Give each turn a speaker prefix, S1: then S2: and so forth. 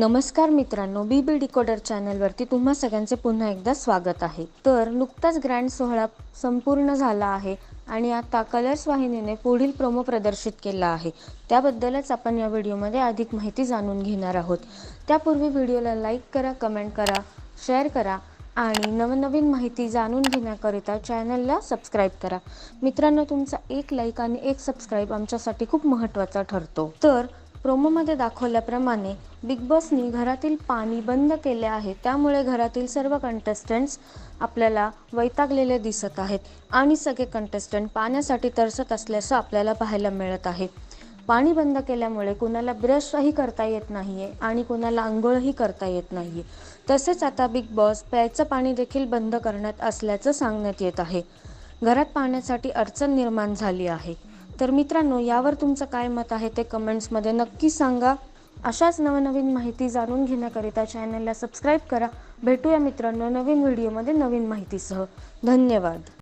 S1: नमस्कार मित्रांनो बी बी डिकोडर चॅनलवरती तुम्हा सगळ्यांचे पुन्हा एकदा स्वागत आहे. तर नुकताच ग्रँड सोहळा संपूर्ण झाला आहे आणि आता कलर्स वाहिनीने पुढील प्रोमो प्रदर्शित केला आहे. त्याबद्दलच आपण या व्हिडिओमध्ये अधिक माहिती जाणून घेणार आहोत. त्यापूर्वी व्हिडिओला लाईक करा कमेंट करा शेअर करा आणि नवनवीन माहिती जाणून घेण्याकरिता चॅनलला सबस्क्राईब करा. मित्रांनो तुमचा एक लाईक आणि एक सबस्क्राईब आमच्यासाठी खूप महत्त्वाचा ठरतो. तर प्रोमोमध्ये दाखवल्याप्रमाणे बिग बॉसनी घरातील पाणी बंद केले आहे. त्यामुळे घरातील सर्व कंटेस्टंट्स आपल्याला वैतागलेले दिसत आहेत आणि सगळे कंटेस्टंट पाण्यासाठी तरसत असल्याचं आपल्याला पाहायला मिळत आहे. पाणी बंद केल्यामुळे कुणाला ब्रशही करता येत नाही आहे आणि कुणाला आंघोळही करता येत नाही आहे तसेच आता बिग बॉस प्यायचं पाणी देखील बंद करण्यात असल्याचं सांगण्यात येत आहे. घरात पाण्यासाठी अडचण निर्माण झाली आहे. तर मित्रांनो यावर तुमचं काय मत आहे ते कमेंट्समध्ये नक्की सांगा. अशाच नवनवीन माहिती जाणून घेण्याकरिता चॅनलला सबस्क्राईब करा. भेटूया मित्रांनो नवीन व्हिडिओमध्ये नवीन माहितीसह. धन्यवाद.